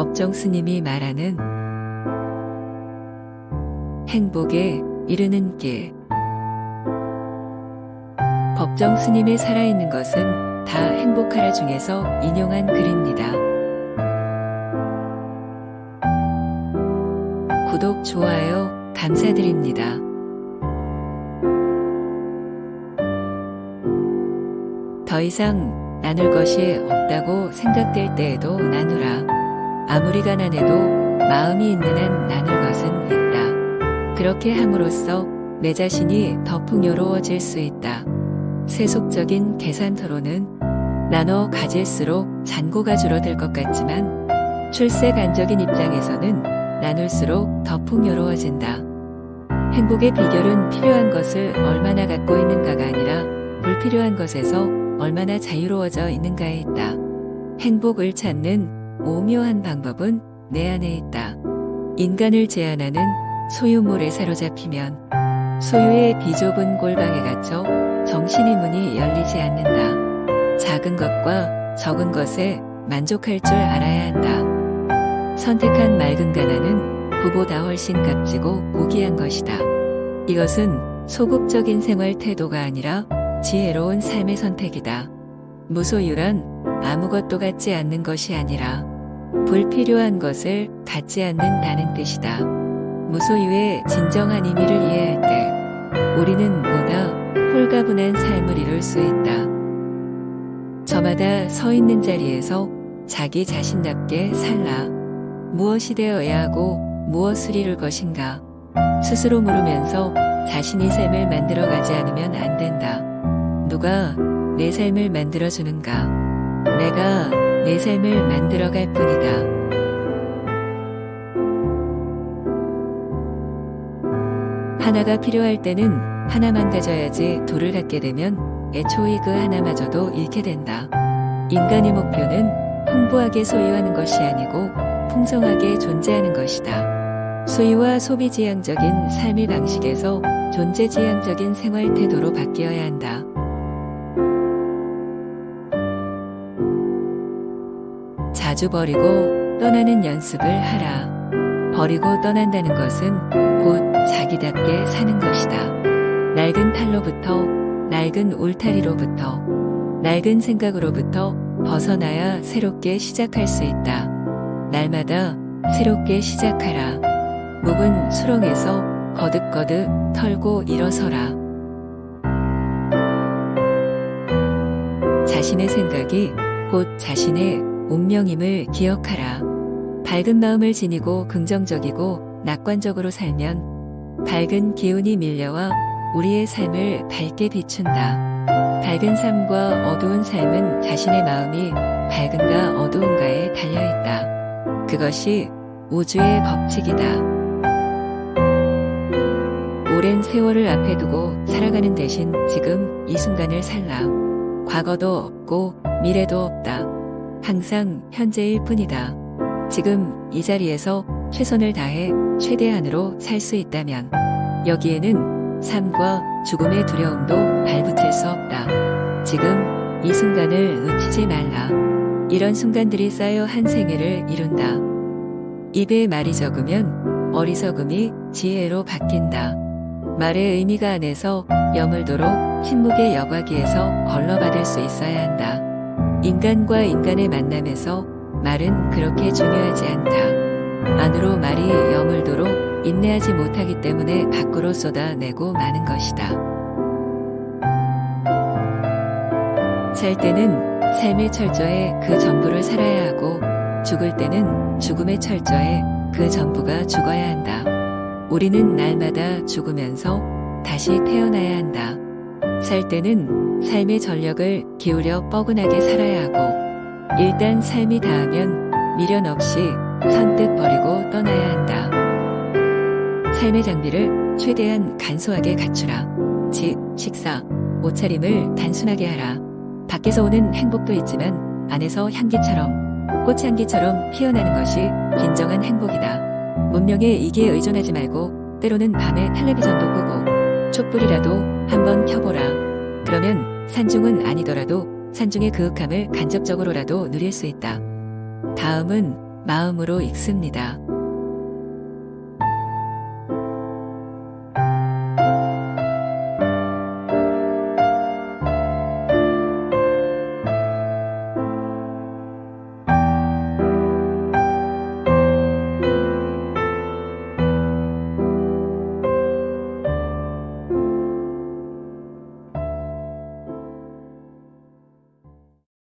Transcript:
법정 스님이 말하는 행복에 이르는 길. 법정 스님의 살아있는 것은 다 행복하라 중에서 인용한 글입니다. 구독, 좋아요, 감사드립니다. 더 이상 나눌 것이 없다고 생각될 때에도 나누라. 아무리 가난해도 마음이 있는 한 나눌 것은 있다. 그렇게 함으로써 내 자신이 더 풍요로워질 수 있다. 세속적인 계산서로는 나눠 가질수록 잔고가 줄어들 것 같지만 출세 간적인 입장에서는 나눌수록 더 풍요로워진다. 행복의 비결은 필요한 것을 얼마나 갖고 있는가가 아니라 불필요한 것에서 얼마나 자유로워져 있는가에 있다. 행복을 찾는 오묘한 방법은 내 안에 있다. 인간을 제한하는 소유물에 사로잡히면 소유의 비좁은 골방에 갇혀 정신의 문이 열리지 않는다. 작은 것과 적은 것에 만족할 줄 알아야 한다. 선택한 맑은 가난은 부보다 훨씬 값지고 고귀한 것이다. 이것은 소극적인 생활 태도가 아니라 지혜로운 삶의 선택이다. 무소유란 아무것도 갖지 않는 것이 아니라 불필요한 것을 갖지 않는다는 뜻이다. 무소유의 진정한 의미를 이해할 때 우리는 보다 홀가분한 삶을 이룰 수 있다. 저마다 서 있는 자리에서 자기 자신답게 살라. 무엇이 되어야 하고 무엇을 이룰 것인가. 스스로 물으면서 자신의 삶을 만들어 가지 않으면 안 된다. 누가 내 삶을 만들어 주는가? 내가 내 삶을 만들어갈 뿐이다. 하나가 필요할 때는 하나만 가져야지 둘을 갖게 되면 애초에 그 하나마저도 잃게 된다. 인간의 목표는 풍부하게 소유하는 것이 아니고 풍성하게 존재하는 것이다. 소유와 소비지향적인 삶의 방식에서 존재지향적인 생활 태도로 바뀌어야 한다. 자주 버리고 떠나는 연습을 하라. 버리고 떠난다는 것은 곧 자기답게 사는 것이다. 낡은 탈로부터, 낡은 울타리로부터, 낡은 생각으로부터 벗어나야 새롭게 시작할 수 있다. 날마다 새롭게 시작하라. 묵은 수렁에서 거듭거듭 털고 일어서라. 자신의 생각이 곧 자신의 운명임을 기억하라. 밝은 마음을 지니고 긍정적이고 낙관적으로 살면 밝은 기운이 밀려와 우리의 삶을 밝게 비춘다. 밝은 삶과 어두운 삶은 자신의 마음이 밝은가 어두운가에 달려있다. 그것이 우주의 법칙이다. 오랜 세월을 앞에 두고 살아가는 대신 지금 이 순간을 살라. 과거도 없고 미래도 없다. 항상 현재일 뿐이다. 지금 이 자리에서 최선을 다해 최대한으로 살 수 있다면 여기에는 삶과 죽음의 두려움도 발붙일 수 없다. 지금 이 순간을 놓치지 말라. 이런 순간들이 쌓여 한 생애를 이룬다. 입에 말이 적으면 어리석음이 지혜로 바뀐다. 말의 의미가 안에서 여물도록 침묵의 여과기에서 걸러받을 수 있어야 한다. 인간과 인간의 만남에서 말은 그렇게 중요하지 않다. 안으로 말이 여물도록 인내하지 못하기 때문에 밖으로 쏟아내고 마는 것이다. 살 때는 삶의 철저에 그 전부를 살아야 하고 죽을 때는 죽음의 철저에 그 전부가 죽어야 한다. 우리는 날마다 죽으면서 다시 태어나야 한다. 살 때는 삶의 전력을 기울여 뻐근하게 살아야 하고 일단 삶이 닿으면 미련 없이 선뜻 버리고 떠나야 한다. 삶의 장비를 최대한 간소하게 갖추라. 집, 식사, 옷차림을 단순하게 하라. 밖에서 오는 행복도 있지만 안에서 향기처럼 꽃향기처럼 피어나는 것이 진정한 행복이다. 문명의 이기에 의존하지 말고 때로는 밤에 텔레비전도 끄고 촛불이라도 한번 켜보라. 그러면 산중은 아니더라도 산중의 그윽함을 간접적으로라도 누릴 수 있다. 다음은 마음으로 읽습니다.